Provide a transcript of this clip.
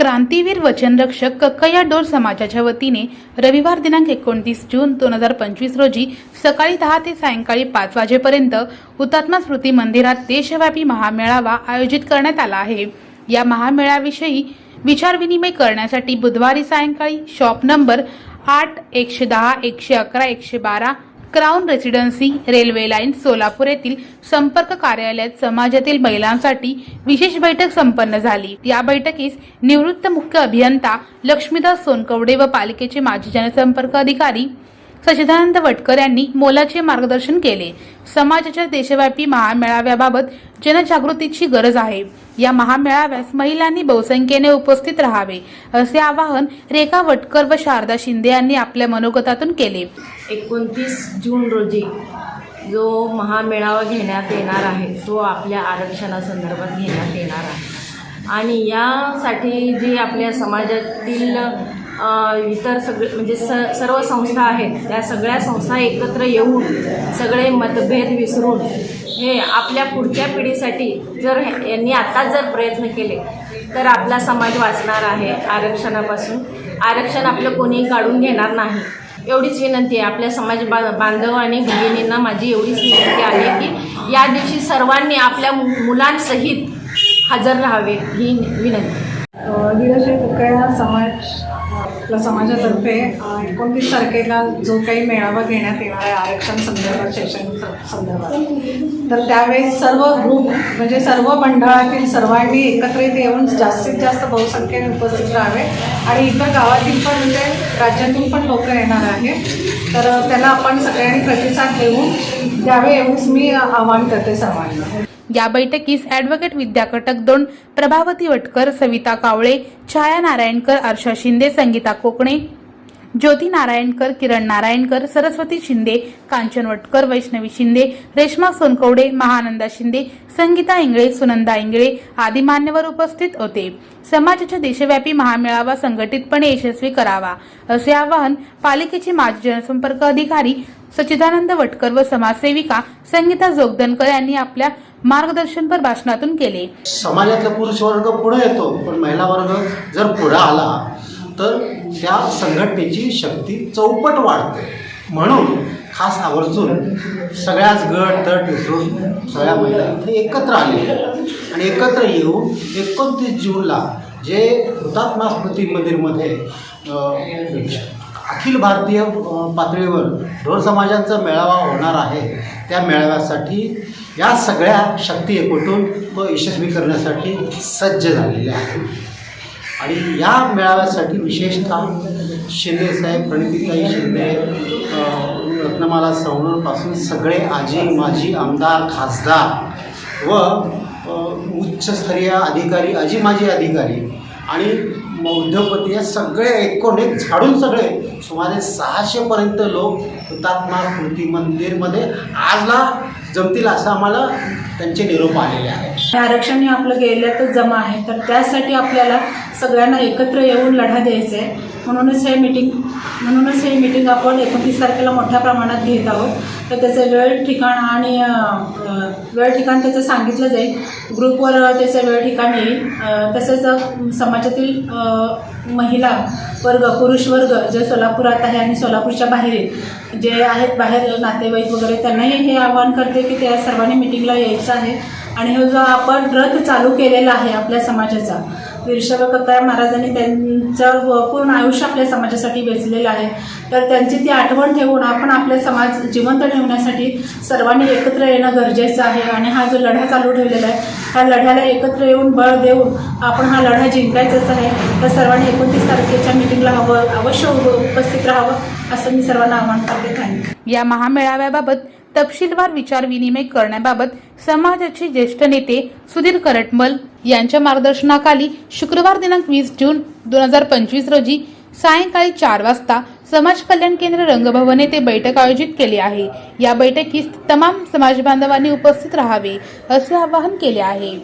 क्रांतीवीर वचनरक्षक Kakkaya door समाजाच्या वतीने रविवार दिनांक एकोणतीस जून दोन हजार पंचवीस रोजी सकाळी दहा ते सायंकाळी पाच वाजेपर्यंत हुतात्मा स्मृती मंदिरात देशव्यापी महामेळावा आयोजित करण्यात आला आहे. या महामेळाविषयी विचारविनिमय करण्यासाठी बुधवारी सायंकाळी शॉप नंबर आठ एकशे दहा एकशे अकरा एकशे बारा crown residency railway line Solapur येथील संपर्क कार्यालयात समाजातील महिलांसाठी विशेष बैठक संपन्न झाली. या बैठकीस निवृत्त मुख्य अभियंता लक्ष्मीदास सोनकवडे व पालिकेचे माजी जनसंपर्क अधिकारी सचिदानंद वटकर यांनी मोलाचे मार्गदर्शन केले. समाजाच्या देशव्यापी महामेळाव्याबाबत जनजागृतीची गरज आहे. या महामेळाव्यास महिलांनी बहुसंख्येने उपस्थित राहावे असे आवाहन रेखा वटकर व शारदा शिंदे यांनी आपल्या मनोगतातून केले. एकोणतीस जून रोजी जो महामेळावा घेण्यात येणार आहे तो आपल्या आरक्षणासंदर्भात घेण्यात येणार आहे. आणि यासाठी जी आपल्या समाजातील इतर सगळे म्हणजे स सर्व संस्था आहेत. त्या सगळ्या संस्था एकत्र येऊन सगळे मतभेद विसरून हे आपल्या पुढच्या पिढीसाठी जर यांनी आत्ताच जर प्रयत्न केले तर आपला समाज वाचणार आहे आरक्षणापासून. आरक्षण आपलं कोणीही काढून घेणार नाही. एवढीच विनंती आहे. आपल्या समाज बा बांधव आणि भगिनींना माझी एवढीच विनंती आहे की या दिवशी सर्वांनी आपल्या मु- मुलांसहित हजर राहावे ही विनंती. दिवशी कुकया समाज आपल्या समाजातर्फे एकोणतीस तारखेला जो काही मेळावा घेण्यात येणार आहे आरक्षण संदर्भात शैक्षणिक स- संदर्भात तर त्यावेळेस सर्व ग्रुप म्हणजे सर्व मंडळातील सर्वांनी एकत्रित येऊन जास्तीत जास्त बहुसंख्येने उपस्थित राहावे. आणि इतर गावातील पण म्हणजे राज्यातून पण लोक येणार आहे तर त्याला आपण सगळ्यांनी प्रतिसाद देऊन द्यावे एवढंच मी आवाहन करते सर्वांना. या बैठकीस ॲडव्होकेट विद्या कटक दोन प्रभावती वटकर सविता कावळे छाया नारायणकर आरशा शिंदे संगीता कोकणे ज्योती नारायणकर किरण नारायणकर सरस्वती शिंदे कांचन वटकर वैष्णवी शिंदे रेश्मा सोनकवडे महानंदा शिंदे संगीता इंगळे सुनंदा इंगळे आदी मान्यवर उपस्थित होते. समाजाच्या देशव्यापी महामेळावा संघटितपणे यशस्वी करावा असे आवाहन पालिकेचे माजी जनसंपर्क अधिकारी सच्चिदानंद वटकर व समाजसेविका संगीता जोगदनकर यांनी आपल्या मार्गदर्शनपर भाषणातून केले. समाजातला पुरुष वर्ग पुढे येतो पण महिला वर्ग जर पुढे आला तर त्या संघटनेची शक्ती चौपट वाढते. म्हणून खास आवर्जून सगळ्याच गट तट विसरून सगळ्या महिला इथे एकत्र आलेल्या आणि एकत्र येऊन एकोणतीस जूनला जे हुतात्मा स्मृती मंदिरमध्ये अखिल भारतीय पातळीवर ढोर समाजांचा मेळावा होणार आहे. त्या मेळाव्यासाठी या सगळ्या शक्ती एकवटून व यशस्वी करण्यासाठी सज्ज झालेल्या आहेत. आणि या मेळाव्यासाठी विशेषतः शिंदेसाहेब प्रणितीताई शिंदे रत्नमाला सवणपासून सगळे आजी माजी आमदार खासदार व उच्चस्तरीय अधिकारी आजी माजी अधिकारी आणि म- उद्योगपती हे सगळे एक झाडून सगळे. सुमारे सहाशेपर्यंत लोक हुतात्मा कृती मंदिरमध्ये आजला जमतील असं आम्हाला त्यांचे निरोप आलेले आहेत. हे आरक्षण हे आपलं गेल्यातच जमा आहे तर त्यासाठी आपल्याला सगळ्यांना एकत्र येऊन लढा द्यायचा आहे. म्हणूनच हे मीटिंग म्हणूनच हे मीटिंग आपण एकोणतीस तारखेला मोठ्या प्रमाणात घेत आहोत. तर त्याचं वेळ ठिकाण आणि वेळ ठिकाण त्याचं सांगितलं जाईल. ग्रुपवर त्याचं वेळ ठिकाण येईल. तसेच समाजातील महिला वर्ग पुरुष वर्ग जे सोलापुरात आहे आणि सोलापूरच्या बाहेर जे आहेत बाहेर नातेवाईक वगैरे त्यांनाही हे आवाहन करते की त्या सर्वांनी मिटिंगला यायचं आहे. आणि हा जो आपण रथ चालू केलेला आहे आपल्या समाजाचा वीरशैव कक्काया महाराजांनी त्यांचं व- पूर्ण आयुष्य आपल्या समाजासाठी वेचलेलं आहे. तर त्यांची ती आठवण ठेवून आपण आपले समाज जिवंत ठेवण्यासाठी सर्वांनी एकत्र येणं गरजेचं आहे. आणि हा जो लढा चालू ठेवलेला आहे ह्या लढ्याला एकत्र येऊन बळ देऊन आपण हा लढा जिंकायचाच आहे. तर सर्वांनी एकोणतीस तारखेच्या मिटिंगला हवं अवश्य उपस्थित राहावं असं मी सर्वांना आवाहन करते. थँक्यू या महामेळाव्याबाबत तपशीलवार विचार विनिमय करण्याबाबत समाजाचे ज्येष्ठ नेते सुधीर करटमल यांच्या मार्गदर्शनाखाली शुक्रवार दिनांक वीस जून दोन हजार पंचवीस रोजी सायंकाळी चार वाजता समाज कल्याण केंद्र रंगभवन येथे बैठक आयोजित केली आहे. या बैठकीस तमाम समाज बांधवांनी उपस्थित राहावे असे आवाहन केले आहे.